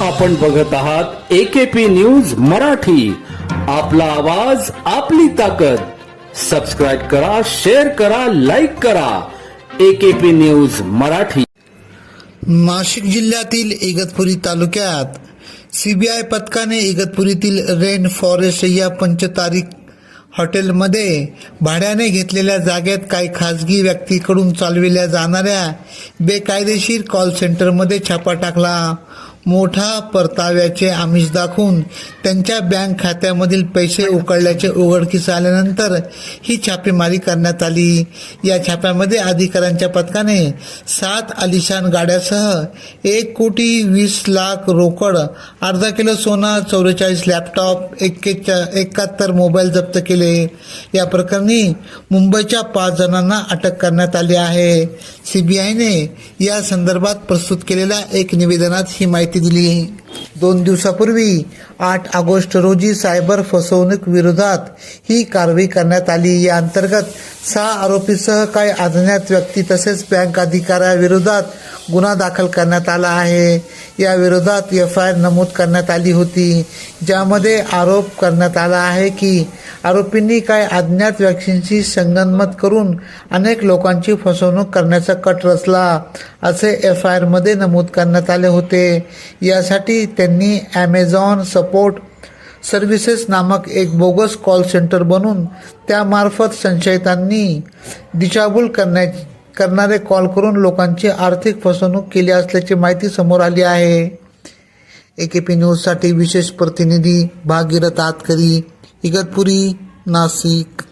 आपण बघत आहात एकेपी न्यूज मराठी. आपला आवाज आपली ताकद. सबस्क्राईब करा शेअर करा लाईक करा. AKP news Marathi. नाशिक जिल्ह्यातील इगतपुरी तालुक्यात सीबीआय पथकाने इगतपुरीतील रेन फॉरेस्ट या पंचतारीख हॉटेलमध्ये भाड्याने घेतलेल्या जागेत काही खाजगी व्यक्तीकडून चालविल्या जाणाऱ्या बेकायदेशीर कॉल सेंटरमध्ये छापा टाकला. मोठा परताव्याचे आमिष दाखवून त्यांच्या बँक खात्यामधील पैसे उकळल्याचे उघडकीस आल्यानंतर ही छापेमारी करण्यात आली. या छाप्यामध्ये अधिकाऱ्यांच्या पथकाने सात आलिशान गाड्यासह एक कोटी वीस लाख रोकड अर्धा किलो सोना चौवेचाळीस लॅपटॉप एक्केचा एकाहत्तर मोबाईल जप्त केले. या प्रकरणी मुंबईच्या पाच जणांना अटक करण्यात आली आहे. सीबीआयने या संदर्भात प्रस्तुत केलेल्या एक निवेदनात ही माहिती दिली. दोन दिवसापूर्वी आठ ऑगस्ट रोजी सायबर फसवणूक विरोधात ही कारवाई करण्यात आली. या अंतर्गत सहा आरोपीसह काही अज्ञात व्यक्ती तसेच बँक अधिकाऱ्याविरोधात गुन्हा दाखल करण्यात आला आहे. या विरोधात एफ आय आर नमूद करण्यात आली होती. ज्यामध्ये आरोप करण्यात आला आहे की आरोपींनी काय अज्ञात व्यक्तींशी संगनमत करून अनेक लोकांची फसवणूक करण्याचा कट रचला असे एफ आय आरमध्ये नमूद करण्यात आले होते. यासाठी त्यांनी ॲमेझॉन सपोर्ट सर्व्हिसेस नामक एक बोगस कॉल सेंटर बनवून त्यामार्फत संशयितांनी दिशाभूल करण्या करणारे कॉल करून लोकांची आर्थिक फसवणूक केली असल्याची माहिती समोर आली आहे. ए के पी न्यूजसाठी विशेष प्रतिनिधी भागीरथ आतकरी. इगतपुरी नाशिक